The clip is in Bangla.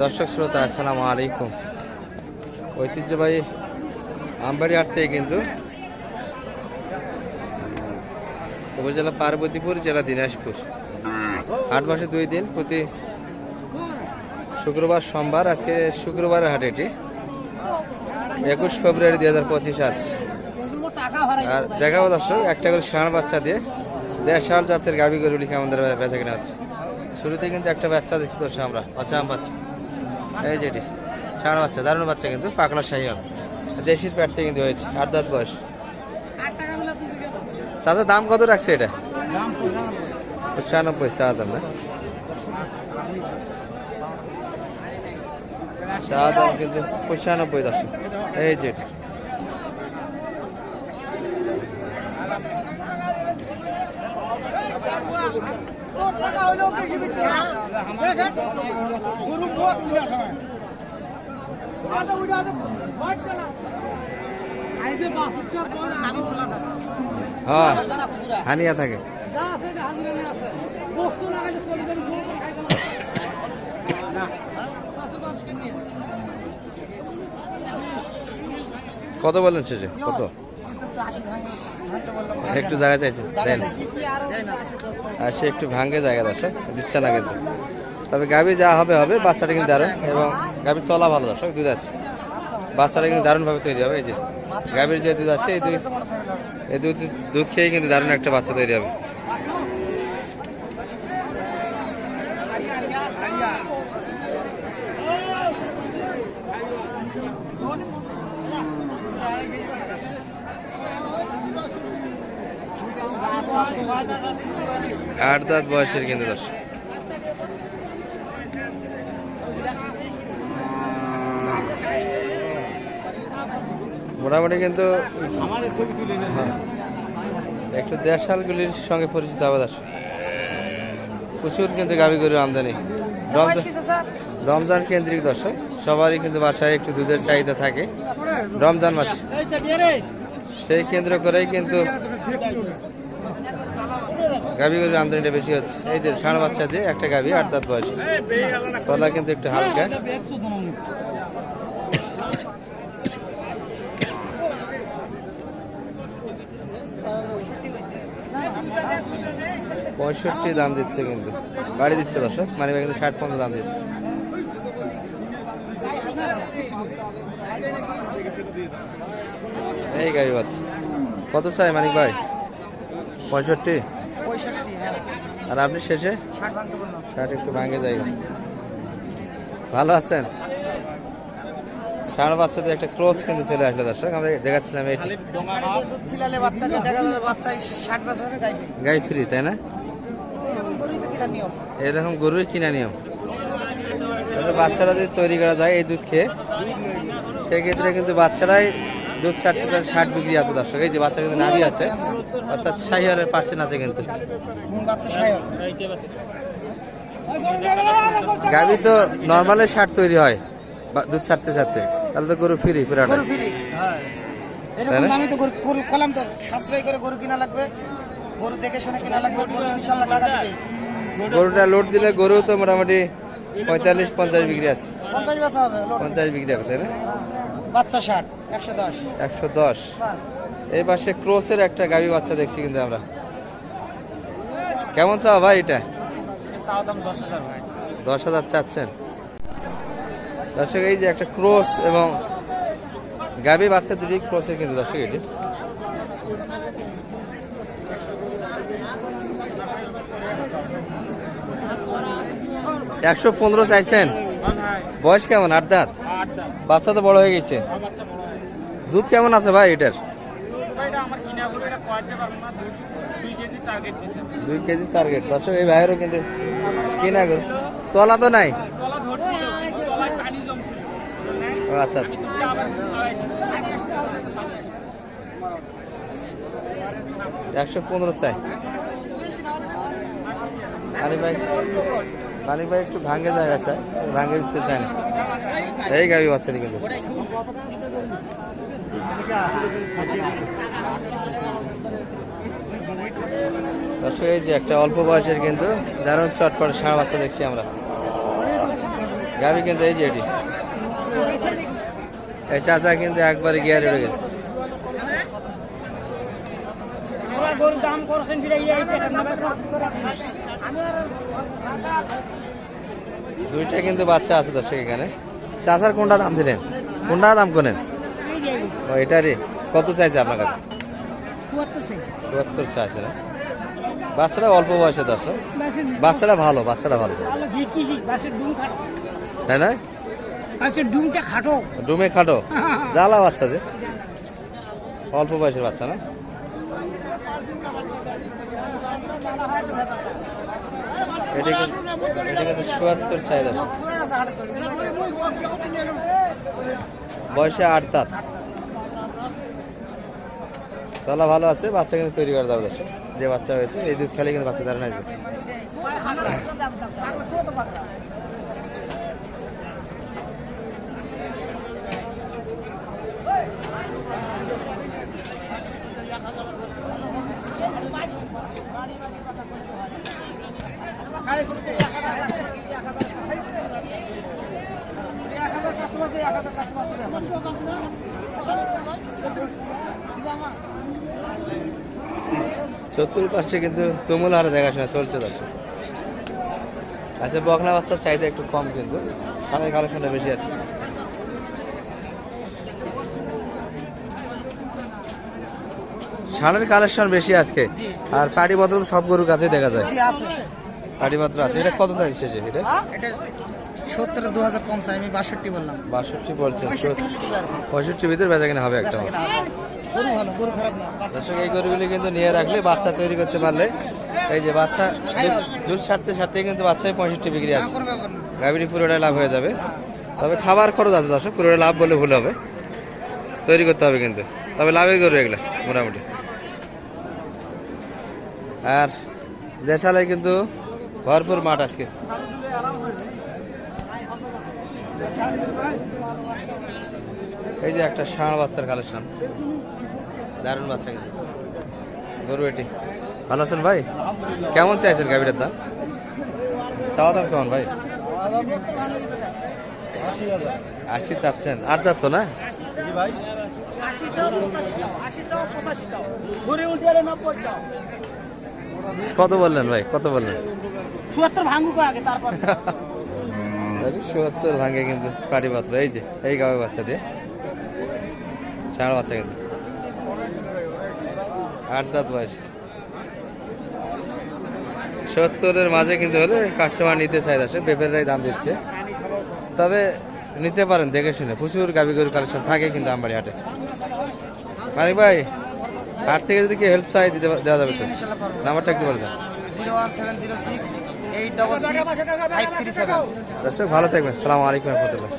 দর্শক শ্রোতা, আসসালামু আলাইকুম। ঐতিহ্যবাহী আমবাড়ি হাট থেকে কিন্তু উপজেলা পার্বতীপুর, জেলা দিনাজপুর। হাট মাসে দুই দিন, প্রতি শুক্রবার, সোমবার, আজকে শুক্রবারের হাট এটি। একুশ ফেব্রুয়ারি দুই হাজার পঁচিশ আজ। আর দেখাবো দর্শক, একটা করে ষাঁড় বাচ্চা দিয়ে দেড় সাল জাতের গাভি গরুলি আমাদের বেচা কেনা হচ্ছে। শুরুতে কিন্তু একটা বাচ্চা দেখছি দর্শক আমরা বাচ্চা আম বাচ্চা। এই যে এটি ষাঁড় বাচ্চা, দারুণ বাচ্চা কিন্তু পাকলা শাহি হবে। দেশির প্যাট থেকে কিন্তু হয়েছে আট দাঁত বয়স। সাদা দাম কত রাখছে এটা? পঁচানব্বই চা দাম না? কিন্তু পঁচানব্বই দশ। এই যে হানিয়া থাকে। কত বললেন শেষে? কত? একটু জায়গা চাইছে আর সে একটু ভাঙ্গে জায়গা দর্শক, দিচ্ছে না কিন্তু। তবে গাভী যা হবে হবে, বাচ্চাটা কিন্তু দারুণ এবং গাভীর তলা ভালো দর্শক দুধ আছে বাচ্চাটা কিন্তু দারুণভাবে তৈরি হবে, এই যে গাভীর যে দুধ আছে, এই দুধ এই দুধ দুধ খেয়ে কিন্তু দারুণ একটা বাচ্চা তৈরি হবে। আট দাঁত বয়সের কিন্তু দশ মোটামুটি কিন্তু একটু দেশালগুলির সঙ্গে পরিচিত হবে দর্শক। প্রচুর কিন্তু গাভী গরুর আমদানি। রমজান রমজান কেন্দ্রিক দর্শক সবারই কিন্তু বাসায় একটু দুধের চাহিদা থাকে। রমজান মাস। সেই কেন্দ্র করেই কিন্তু গাভী গরুর আমদানিটা বেশি হচ্ছে। এই যে ষাঁড় বাচ্চা দিয়ে একটা গাভী, আট দাঁত বয়স। তলা কিন্তু একটু হালকা। পঁয়ষট্টি দাম দিচ্ছে কিন্তু। বাড়ি দিচ্ছে দর্শক মানে কিন্তু ষাট পনেরো দাম দিচ্ছে। এই গাড়ি বাচ্চা। কত চাই মানিক ভাই? পঁয়ষট্টি? আর আপনি শেষে? ষাট একটু ভাঙে যাই। ভালো আছেন? ষাঁড় বাচ্চাদের একটা ক্লোজ কিন্তু চলে আসলো দর্শক আমরা দেখাচ্ছিলাম এটি। বাচ্চা গাই ফ্রি। তাই না? এরকম গরুই কিনা নিয়ম। বাচ্চারা যদি তৈরি করা যায় এই দুধ খেয়ে সেক্ষেত্রে কিন্তু বাচ্চারাই দুধ ছাড়তে তার ষাট বিক্রি আছে দর্শক এই যে বাচ্চা কিন্তু নাভি আছে অর্থাৎ শাহিওয়ালের পার্সেন্ট আছে কিন্তু। গাভি তো নর্মালের ষাট তৈরি হয় দুধ ছাড়তে ছাড়তে। তাহলে তো গরু ফ্রি পুরাটা গরু ফিরি। এরকম? দামে তো গরু কলাম তো সাশ্রয় করে গরু কিনা লাগবে গরু দেখে শুনে কিনা লাগবে গরু ইনশাল্লাহ টাকা দিবে। গরুটা লোড দিলে গরু তো মোটামুটি পঁয়তাল্লিশ পঞ্চাশ বিক্রি আছে। পঞ্চাশ বেচা হবে পঞ্চাশ বিক্রি আছে তাই না? বাচ্চা ষাট। একশো দশ। এই পাশে ক্রোসের একটা গাভী বাচ্চা দেখছি কিন্তু আমরা। কেমন চাও ভাই এটা? দশ হাজার চাচ্ছেন। দর্শক এই যে একটা ক্রোস এবং গাভী বাচ্চা দুটি ক্রোসের কিন্তু দর্শক এটি। একশো পনেরো চাইছেন? বয়স কেমন? আট দাঁত? বাচ্চা তো বড় হয়ে গেছে। দুধ কেমন আছে ভাই এটার? দুই কেজি টার্গেট দর্শক এই ভাইয়েরও কিন্তু কিনা গরু। তলা তো নাই? আচ্ছা আচ্ছা। একশো পনেরো চাই। মানিক ভাই মানিক ভাই একটু ভাঙ্গে জায়গা চাই। ভাঙ্গে দিতে চায় না। এই গাবি বাচ্চাটি কিন্তু। এই যে একটা অল্প বয়সের কিন্তু দারুণ চটপট ষাঁড় বাচ্চা দেখছি আমরা। গাবি কিন্তু এই যে এটি। এই চাচা কিন্তু একবারে গিয়ারে উঠে গেছে? দুইটা কিন্তু বাচ্চা আছে দর্শক এখানে। চাচার কোনটা দাম দিলেন? কোনটা দাম করেন? ও এটারই কত চাইছে আপনার কাছে? চুয়াত্তর চাইছে। না? বাচ্চাটা অল্প বয়সে দর্শক। বাচ্চাটা ভালো বাচ্চাটা ভালো। তাই না? বাসের ডুমটা খাটো। ডুমে খাটো? জ্বালা বাচ্চা যে অল্প বয়সের বাচ্চা না? এটি এটি চুয়াত্তর চাই দর্শক বয়সে আট দাঁত। তলা ভালো আছে, বাচ্চা কিন্তু তৈরি করা যাবে যে বাচ্চা হয়েছে, এই দুধ খালি কিন্তু বাচ্চা দাঁড়ানো আসবে। চতুর্পাশে কিন্তু তুমুল হারে দেখাশোনা চলছে দর্শক আচ্ছা বকনা বাচ্চার চাহিদা একটু কম কিন্তু। সামনে কালেকশনটা বেশি আছে। ষাঁড়ের কালেকশন বেশি আজকে? আর পাটি পত্র তো সব গরুর কাছেই দেখা যায়। পাটি পত্র আছে। এটা কত চাইছে যে এটা? সত্তর দু হাজার কম চাই। আমি বাষট্টি বললাম। বাষট্টি বলছেন। পঁয়ষট্টি ভিতরে বেচা কিনা হবে একটা। গরু ভালো গরু খারাপ না দর্শক এই গরুগুলি কিন্তু নিয়ে রাখলে বাচ্চা তৈরি করতে পারলে। এই যে বাচ্চা দুধ- ছাড়তে ছাড়তে কিন্তু বাচ্চায় পঁয়ষট্টি বিক্রি আছে। গাভীটি পুরোটাই লাভ হয়ে যাবে। তবে খাবার খরচ আছে দর্শক পুরোটা লাভ বলে ভুল হবে। তৈরি করতে হবে কিন্তু। তবে লাভই করবে এগুলো মোটামুটি। আর দেশালে কিন্তু ভরপুর মাঠ আজকে। এই যে একটা ষাঁড় বাচ্চার কালেকশন। দারুণ বাচ্চা কিন্তু। গরু এটি। ভালো আছেন ভাই? কেমন চাইছেন গাভীটার দাম? চাওয়া দাম কেমন ভাই? আশি চাচ্ছেন। আট দাঁত তো না। কত বললেন ভাই? কত বললেন? চুয়াত্তর ভাঙুক আগে তারপর সত্তর ভাঙে কিন্তু পাটি পাত্র এই যে এই গাবে বাচ্চা দিয়ে ষাঁড় বাচ্চা কিন্তু আট দাঁত বয়স। সত্তরের মাঝে কিন্তু হলে কাস্টমার নিতে চাই আসে পেপারেরাই দাম দিচ্ছে। তবে নিতে পারেন দেখে শুনে। প্রচুর গাবি গরু কালেকশন থাকে কিন্তু আমবাড়ি হাটে। মানিক ভাই হাট থেকে যদি কি হেল্প চাই দিতে দেওয়া যাবে তো? নাম্বারটা একটু বলে দেন। দর্শক ভালো থাকবেন। সালাম আলাইকুম রহমতুল্লাহ।